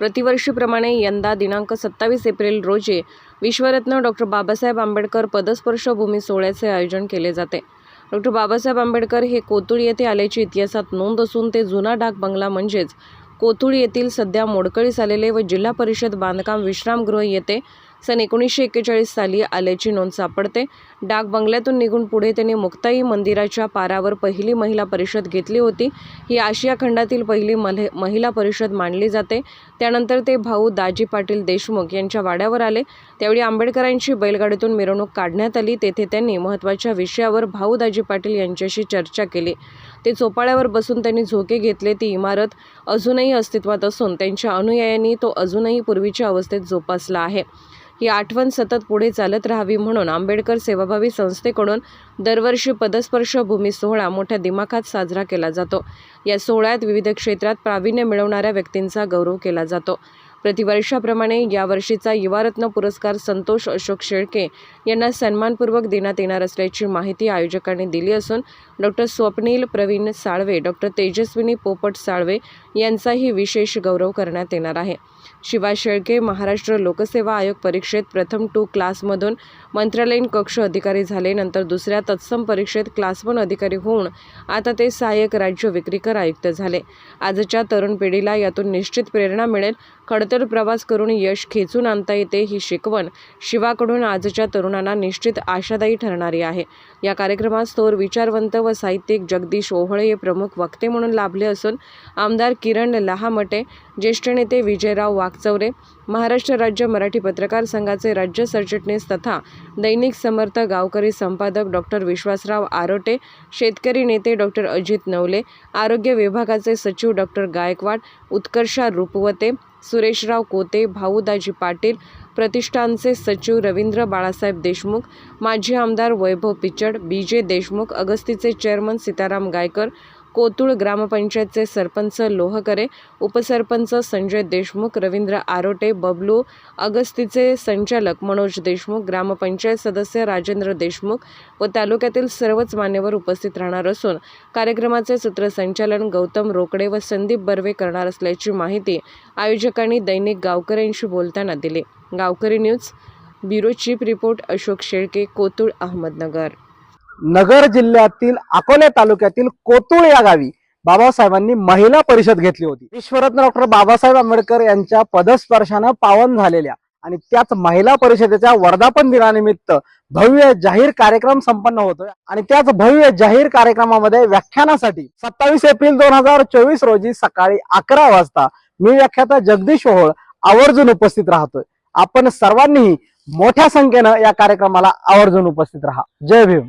प्रतिवर्षीप्रमाणे यंदा दिनांक सत्तावीस एप्रिल रोजी विश्वरत्न डॉक्टर बाबासाहेब आंबेडकर पदस्पर्श भूमी सोहळ्याचे आयोजन केले जाते. डॉक्टर बाबासाहेब आंबेडकर हे कोतुळ येथे आल्याची इतिहासात नोंद असून ते जुना डाक बंगला म्हणजेच कोथुळ येथील सध्या मोडकळीस आलेले व जिल्हा परिषद बांधकाम विश्रामगृह येथे सन एकोणीसशे एक्केचाळीस साली आल्याची नोंद सापडते. डाक बंगल्यातून निघून पुढे त्यांनी मुक्ताई मंदिराच्या पारावर पहिली महिला परिषद घेतली होती. ही आशिया खंडातील पहिली मले महिला परिषद मानली जाते. त्यानंतर ते भाऊ दाजी पाटील देशमुख यांच्या वाड्यावर आले. त्यावेळी आंबेडकरांची बैलगाडीतून मिरवणूक काढण्यात आली. तेथे त्यांनी महत्त्वाच्या विषयावर भाऊ दाजी पाटील यांच्याशी चर्चा केली. ते चोपाळ्यावर बसून त्यांनी झोके घेतले. ती इमारत अजूनही अस्तित्वात असून त्यांच्या अनुयायांनी तो अजूनही पूर्वीच्या अवस्थेत जोपासला आहे. ही आठवण सतत पुढे चालत राहावी म्हणून आंबेडकर सेवाभावी संस्थेकडून दरवर्षी पदस्पर्श भूमी सोहळा मोठ्या दिमाखात साजरा केला जातो. या सोहळ्यात विविध क्षेत्रात प्रावीण्य मिळवणाऱ्या व्यक्तींचा गौरव केला जातो. प्रतिवर्षाप्रमाणे यावर्षीचा युवारत्न पुरस्कार संतोष अशोक शेळके यांना सन्मानपूर्वक देण्यात येणार असल्याची माहिती आयोजकांनी दिली असून डॉक्टर स्वप्नील प्रवीण साळवे डॉक्टर तेजस्विनी पोपट साळवे यांचाही विशेष गौरव करण्यात येणार आहे. शिवा शेळके महाराष्ट्र लोकसेवा आयोग परीक्षेत प्रथम टू क्लासमधून मंत्रालयीन कक्ष अधिकारी झाले नंतर दुसऱ्या तत्सम परीक्षेत क्लास वन अधिकारी होऊन आता ते सहाय्यक राज्य विक्रीकर आयुक्त झाले. आजच्या तरुण पिढीला यातून निश्चित प्रेरणा मिळेल. खडतर प्रवास करून यश खेचून आणता येते ही शिकवण शिवाकडून आजच्या तरुणांना निश्चित आशादायी ठरणारी आहे. या कार्यक्रमास थोर विचारवंत व साहित्यिक जगदीश ओहळे हे प्रमुख वक्ते म्हणून लाभले असून आमदार किरण लहामटे ज्येष्ठ नेते विजयराव वाकचौरे महाराष्ट्र राज्य मराठी पत्रकार संघाचे राज्य सरचिटणीस तथा दैनिक समर्थ गावकरी संपादक डॉक्टर विश्वासराव आरोटे शेतकरी नेते डॉक्टर अजित नवले आरोग्य विभागाचे सचिव डॉक्टर गायकवाड उत्कर्षा रूपवते सुरेशराव कोते भाऊदाजी पाटील प्रतिष्ठानचे सचिव रवींद्र बाळासाहेब देशमुख माजी आमदार वैभव पिचड बी जे देशमुख अगस्तीचे चेअरमन सीताराम गायकर कोतुळ ग्रामपंचायतचे सरपंच लोहकरे उपसरपंच संजय देशमुख रवींद्र आरोटे बबलू अगस्तीचे संचालक मनोज देशमुख ग्रामपंचायत सदस्य राजेंद्र देशमुख व तालुक्यातील सर्वच मान्यवर उपस्थित राहणार असून कार्यक्रमाचे सूत्रसंचालन गौतम रोकडे व संदीप बर्वे करणार असल्याची माहिती आयोजकांनी दैनिक गावकऱ्यांशी बोलताना दिली. Gavkari news bureau chief report Ashok Shelke Kotul Ahmednagar. Nagar जिल्ह्यातील अकोले तालुक्यातील कोतुळ या गावी बाबासाहेबांनी महिला परिषद घेतली होती. विश्वरत्न डॉक्टर बाबासाहेब आंबेडकर यांच्या पदस्पर्शानं पावन झालेल्या आणि त्याच महिला परिषदेच्या वर्धापन दिनानिमित्त भव्य जाहीर कार्यक्रम संपन्न होतोय. आणि त्याच भव्य जाहीर कार्यक्रमामध्ये व्याख्यानासाठी सत्तावीस एप्रिल दोन हजार चोवीस रोजी सकाळी अकरा वाजता मी व्याख्याता जगदीश ओहोळ आवर्जून उपस्थित राहतोय. आपण सर्वांनीही मोठ्या संख्येनं या कार्यक्रमाला आवर्जून उपस्थित राहा. जय भीम.